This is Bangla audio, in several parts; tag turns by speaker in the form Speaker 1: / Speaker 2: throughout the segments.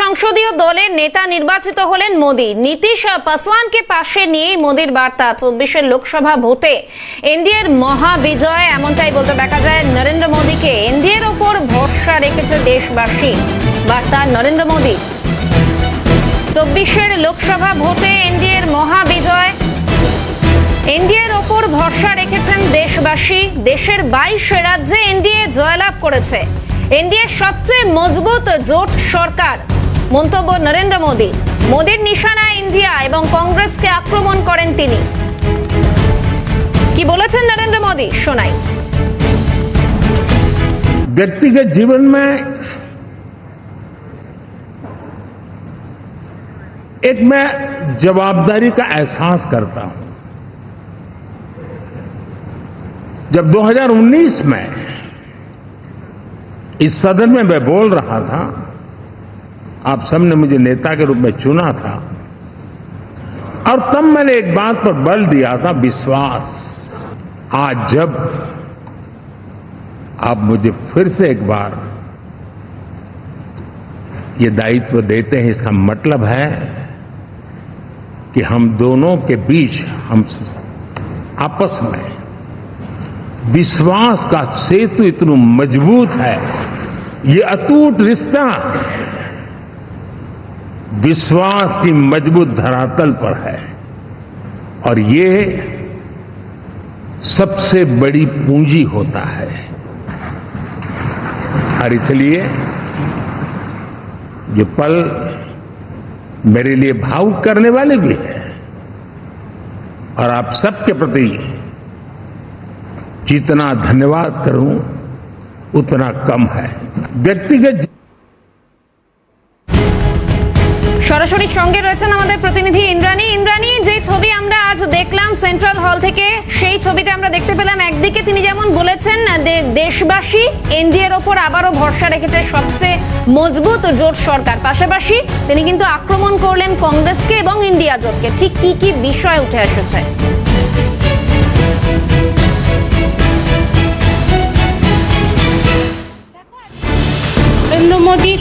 Speaker 1: সংসদীয় দলের নেতা নির্বাচিত হলেন মোদী। নীতিশ পাসওয়ানকে পাশে নিয়েই মোদীর বার্তা চব্বিশের লোকসভা ভোটে। এনডিএর মহা বিজয় এমনটাই বলতে দেখা যায় নরেন্দ্র মোদীকে। এনডিএর ওপর ভরসা রেখেছে দেশবাসী। বার্তা নরেন্দ্র মোদী। চব্বিশের লোকসভা ভোটে এনডিএর মহাবিজয়। এনডিএর ওপর ভরসা রেখেছেন দেশবাসী। দেশের বাইশ রাজ্যে এনডিএ জয়লাভ করেছে। এনডিএর সবচেয়ে মজবুত জোট সরকার। মন্তব্য নরেন্দ্র মোদী মোদীর নিশানা ইন্ডিয়া এবং কংগ্রেসকে আক্রমণ করেন তিনি কি বলেছেন নরেন্দ্র মোদী শোনাই
Speaker 2: व्यक्तिगत जीवन में एक मैं जवाबदारी का एहसास करता हूं जब 2019 में इस सदन में मैं बोल रहा था आप सबने मुझे नेता के रूप में चुना था। और तब मैंने एक बात पर बल दिया था, विश्वास। आज जब आप मुझे फिर से एक बार ये दायित्व देते हैं, इसका मतलब है कि हम दोनों के बीच, हम आपस में विश्वास का सेतु इतना मज़बूत है। ये अटूट रिश्ता विश्वास की मज़बूत धरातल पर है। और ये सबसे बड़ी पूंजी होता है। और इसलिए ये पल मेरे लिए भावुक करने वाले भी हैं। और आप सबके प्रति जितना धन्यवाद करूँ, उतना कम है। व्यक्तिगत
Speaker 1: সরাসরি সঙ্গে রয়েছেন আমাদের প্রতিনিধি ইন্দ্রাণী। ইন্দ্রাণী, যে ছবি আমরা আজ দেখলাম সেন্ট্রাল হল থেকে, সেই ছবিতে আমরা দেখতে পেলাম একদিকে তিনি যেমন বলেছেন দেশবাসী এনডিএর ওপর আবারও ভরসা রেখেছে সবচেয়ে মজবুত জোট সরকার। পাশাপাশি তিনি কিন্তু আক্রমণ করলেন কংগ্রেসকে এবং ইন্ডিয়া জোটকে। ঠিক কি কি বিষয় উঠে এসেছে?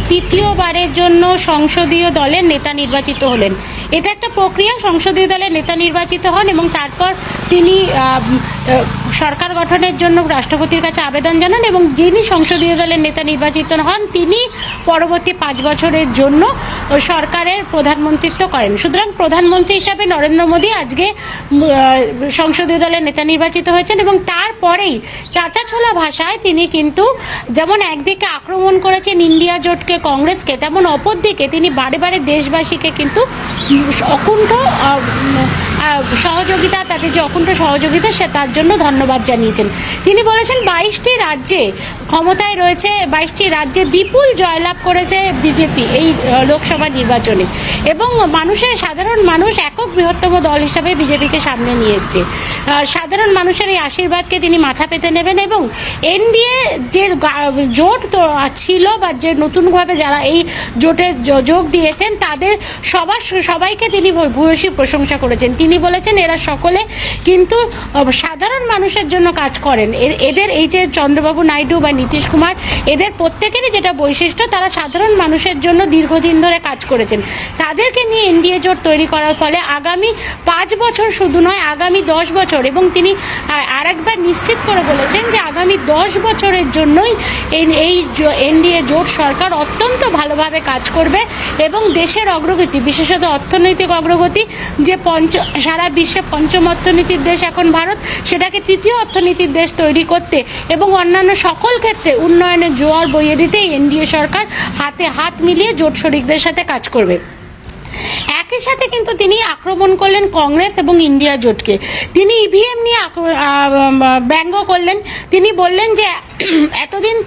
Speaker 3: তৃতীয়বারের জন্য সংসদীয় দলের নেতা নির্বাচিত হলেন। এটা একটা প্রক্রিয়া, সংসদীয় দলের নেতা নির্বাচিত হন এবং তারপর তিনি সরকার গঠনের জন্য রাষ্ট্রপতির কাছে আবেদন জানান এবং যিনি সংসদীয় দলের নেতা নির্বাচিত হন, তিনি পরবর্তী পাঁচ বছরের জন্য সরকারের প্রধানমন্ত্রিত্ব করেন। সুতরাং প্রধানমন্ত্রী হিসাবে নরেন্দ্র মোদী আজকে সংসদীয় দলের নেতা নির্বাচিত হয়েছেন এবং তারপরেই চাচা ছোলা ভাষায় তিনি কিন্তু যেমন একদিকে আক্রমণ করেছেন ইন্ডিয়া জোটকে কংগ্রেসকে, তেমন অপরদিকে তিনি বারে বারে দেশবাসীকে কিন্তু অকুণ্ঠ সহযোগিতা, তাদের যে অকুণ্ঠ সহযোগিতা, সে তার জন্য ধন্যবাদ জানিয়েছেন। তিনি বলেছেন, বাইশটি রাজ্যে ক্ষমতায় রয়েছে, বাইশটি রাজ্যে বিপুল জয়লাভ করেছে বিজেপি এই লোকসভা নির্বাচনে। এবং মানুষের, সাধারণ মানুষ একক বৃহত্তম দল হিসাবে বিজেপিকে সামনে নিয়ে এসছে। সাধারণ মানুষের এই আশীর্বাদকে তিনি মাথা পেতে নেবেন এবং এনডিএ যে জোট তো ছিল বা যে নতুনভাবে যারা এই জোটে যোগ দিয়েছেন, তাদের সবার, সবাইকে তিনি ভূয়সী প্রশংসা করেছেন। তিনি বলেছেন, এরা সকলে কিন্তু সাধারণ মানুষের জন্য কাজ করেন। এদের এই যে চন্দ্রবাবু নাইডু বা নীতিশ কুমার, এদের প্রত্যেকেরই যেটা বৈশিষ্ট্য, তারা সাধারণ মানুষের জন্য দীর্ঘদিন ধরে কাজ করেছেন। তাদেরকে নিয়ে এনডিএ জোট তৈরি করার ফলে আগামী পাঁচ বছর শুধু নয়, আগামী দশ বছর, এবং তিনি আর একবার নিশ্চিত করে বলেছেন যে আগামী দশ বছরের জন্যই এই এনডিএ জোট সরকার অত্যন্ত ভালোভাবে কাজ করবে এবং দেশের অগ্রগতি, বিশেষত অর্থনৈতিক অগ্রগতি, যে পঞ্চ সারা বিশ্বে পঞ্চম অর্থনীতির দেশ এখন ভারত, সেটাকে তৃতীয় অর্থনীতির দেশ তৈরি করতে এবং অন্যান্য সকল ক্ষেত্রে উন্নয়নের জোয়ার বইয়ে দিতে এনডিএ সরকার হাতে হাত মিলিয়ে জোট শরিকদের সাথে কাজ করবে। একই সাথে কিন্তু তিনি আক্রমণ করলেন কংগ্রেস এবং ইন্ডিয়া জোটকে। তিনি ইভিএম নিয়ে ব্যঙ্গ করলেন। তিনি বললেন যে এতদিন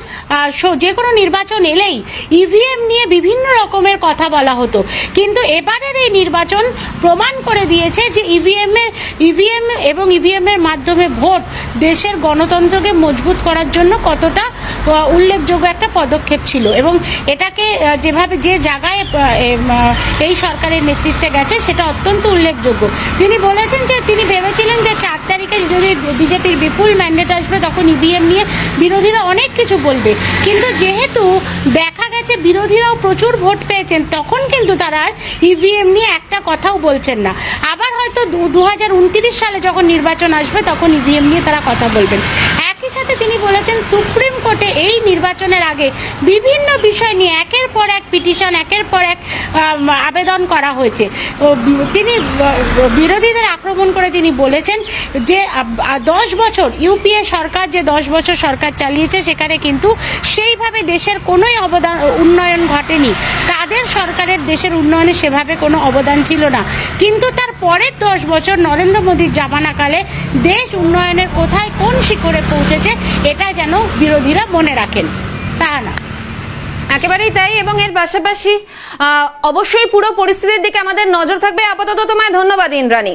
Speaker 3: যে কোনো নির্বাচন এলেই ইভিএম নিয়ে বিভিন্ন রকমের কথা বলা হতো। কিন্তু এবারের এই নির্বাচন প্রমাণ করে দিয়েছে যে ইভিএম এর ইভিএম এবং ইভিএম এর মাধ্যমে ভোট দেশের গণতন্ত্রকে মজবুত করার জন্য কতটা উল্লেখযোগ্য একটা পদক্ষেপ ছিল। এবং এটাকে যেভাবে, যে জায়গায় এই সরকারের নেতৃত্বে গেছে, সেটা অত্যন্ত উল্লেখযোগ্য। তিনি বলেছেন যে, তিনি ভেবেছিলেন যে চার তারিখে যদি বিজেপির বিপুল ম্যান্ডেট আসবে, তখন ইভিএম নিয়ে বিরোধীরা অনেক কিছু বলবে। কিন্তু যেহেতু দেখা গেছে বিরোধীরাও প্রচুর ভোট পেয়েছেন, তখন কিন্তু তারা ইভিএম নিয়ে একটা কথাও বলছেন না। আবার হয়তো দু সালে যখন নির্বাচন আসবে, তখন ইভিএম নিয়ে তারা কথা বলবেন। একই সাথে তিনি বলেছেন, সুপ্রিম কোর্টে এই নির্বাচনের আগে বিভিন্ন বিষয় নিয়ে একের পর এক পিটিশন, একের পর এক আবেদন করা হয়েছে। তিনি বিরোধীদের আক্রমণ করে তিনি বলেছেন যে দশ বছর, ইউপিএ সরকার যে দশ বছর সরকার চালিয়েছে, সেখানে কিন্তু সেইভাবে দেশের কোনোই অবদান, উন্নয়ন ঘটেনি। তাদের সরকারের দেশের উন্নয়নে সেভাবে কোনো অবদান ছিল না। কিন্তু তার পরের দশ বছর নরেন্দ্র মোদীর জামানাকালে দেশ উন্নয়নের কোথায় কোন শিখরে পৌঁছেছে এটা যেন বিরোধীরা মনে রাখেন। সাহানা।
Speaker 1: একেবারেই তাই এবং এর পাশাপাশি অবশ্যই পুরো পরিস্থিতির দিকে আমাদের নজর থাকবে। আপাতত তোমায় ধন্যবাদ, ইন্দ্রাণী।